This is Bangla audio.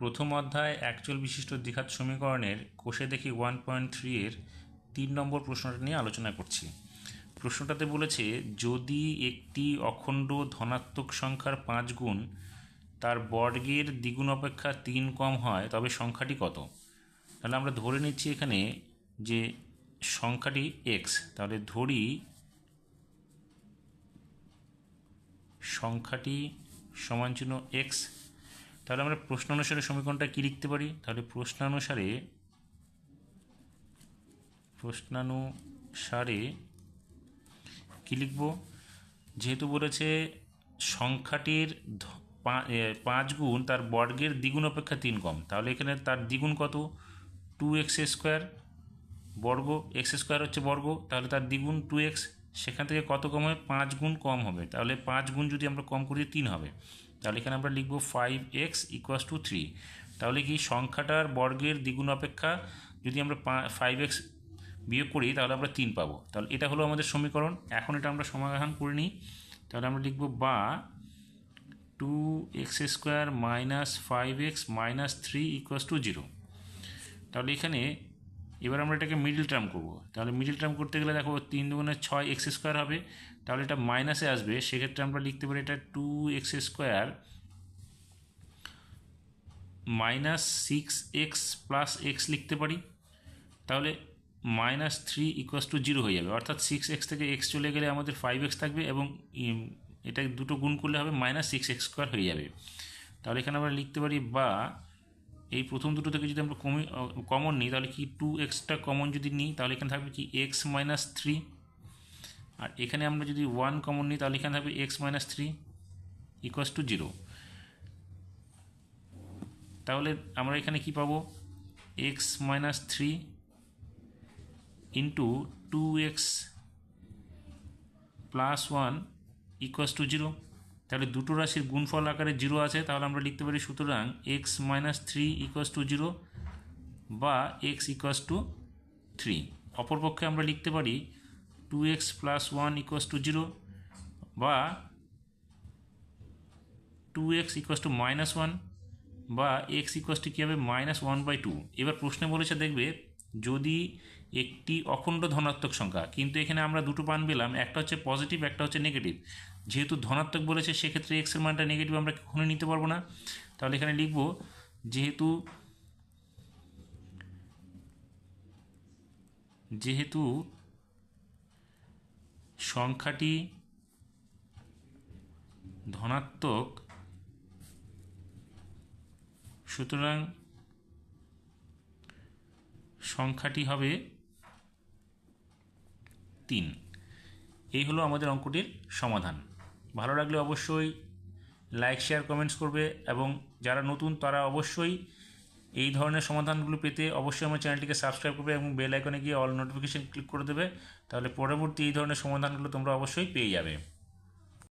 প্রথম অধ্যায় অ্যাকচুয়াল বিশিষ্ট দ্বিঘাত সমীকরণের কোষে দেখি ওয়ান পয়েন্ট থ্রি এর তিন নম্বর প্রশ্নটা নিয়ে আলোচনা করছি। প্রশ্নটাতে বলেছে, যদি একটি অখণ্ড ধনাত্মক সংখ্যার পাঁচ গুণ তার বর্গের দ্বিগুণ অপেক্ষা তিন কম হয়, তবে সংখ্যাটি কত? তাহলে আমরা ধরে নিচ্ছি এখানে যে সংখ্যাটি এক্স তাহলে ধরি সংখ্যাটি সমান চিহ্ন এক্স তাহলে আমরা প্রশ্ন অনুসারে সমীকরণটা কী লিখতে পারি? তাহলে প্রশ্নানুসারে প্রশ্নানুসারে কী লিখব? যেহেতু বলেছে সংখ্যাটির পাঁচ গুণ তার বর্গের দ্বিগুণ অপেক্ষা তিন কম। তাহলে এখানে তার দ্বিগুণ কত? টু এক্স স্কোয়ার বর্গ, এক্স স্কোয়ার হচ্ছে বর্গ, তাহলে তার দ্বিগুণ টু এক্স, সেখান থেকে কত কম হবে পাঁচ গুণ কম হবে। তাহলে পাঁচ গুণ যদি আমরা কম করি, তিন হবে। তাহলে এখানে আমরা লিখব five x equals to three তাহলে কি সংখ্যাটার বর্গের দ্বিগুণ অপেক্ষা, যদি আমরা ফাইভ এক্স বিয়োগ করি, তাহলে আমরা তিন পাবো। তাহলে এটা হলো আমাদের সমীকরণ। এখন এটা আমরা সমাধান করে নিই। তাহলে আমরা লিখব বা two x square minus five x minus three equals to zero তাহলে এখানে এবার আমরা এটাকে মিডিল টার্ম করব। তাহলে মিডিল টার্ম করতে গেলে দেখো তিন দুগুণে ছয় এক্স স্কোয়ার হবে, তাহলে এটা মাইনাসে আসবে। সেক্ষেত্রে আমরা লিখতে পারি এটা two x square minus six x plus x লিখতে পারি। তাহলে minus three equals to zero হয়ে যাবে। অর্থাৎ সিক্স এক্স থেকে এক্স চলে গেলে আমাদের ফাইভ এক্স থাকবে এবং এটা দুটো গুণ করলে হবে মাইনাস সিক্স এক্স স্কোয়ার হয়ে যাবে। তাহলে এখানে আমরা লিখতে পারি বা এই প্রথম দুটো থেকে যদি আমরা কমি কমন নিই, তাহলে কি টু এক্সটা কমন যদি নিই, তাহলে এখানে থাকবে কি এক্স মাইনাস থ্রি আর এখানে আমরা যদি ওয়ান কমন নিই, তাহলে এখানে থাকবে x minus three equals to zero তাহলে আমরা এখানে কি পাবো? X minus three into two x plus one equals to zero তাহলে দুটো রাশির গুণফল আকারে জিরো আছে, তাহলে আমরা লিখতে পারি সুতরাং x minus three equals to zero বা এক্স ইকুয়াস টু থ্রি অপরপক্ষে আমরা লিখতে পারি two x plus one equals to zero বা two x equals to minus one বা এক্স ইকুয়াস টু কী হবে? মাইনাস ওয়ান বাই টু এবার প্রশ্নে বলেছে, দেখবে যদি একটি অখণ্ড ধনাত্মক সংখ্যা, কিন্তু এখানে আমরা দুটো পান পেলাম, একটা হচ্ছে পজিটিভ একটা হচ্ছে নেগেটিভ যেহেতু ধনাত্মক বলেছে, সেক্ষেত্রে এক্সের মানটা নেগেটিভ আমরা কখনো নিতে পারব না। তাহলে এখানে লিখব, যেহেতু যেহেতু সংখ্যাটি ধনাত্মক, সুতরাং সংখ্যাটি হবে তিন। এই হলো আমাদের অঙ্কটির সমাধান। ভালো লাগলে অবশ্যই লাইক শেয়ার কমেন্টস করবে এবং যারা নতুন তারা অবশ্যই এই ধরনের সমাধানগুলো পেতে অবশ্যই আমার চ্যানেলটিকে সাবস্ক্রাইব করবে এবং বেল আইকনে গিয়ে অল নোটিফিকেশান ক্লিক করে দেবে, তাহলে পরবর্তী এই ধরনের সমাধানগুলো তোমরা অবশ্যই পেয়ে যাবে।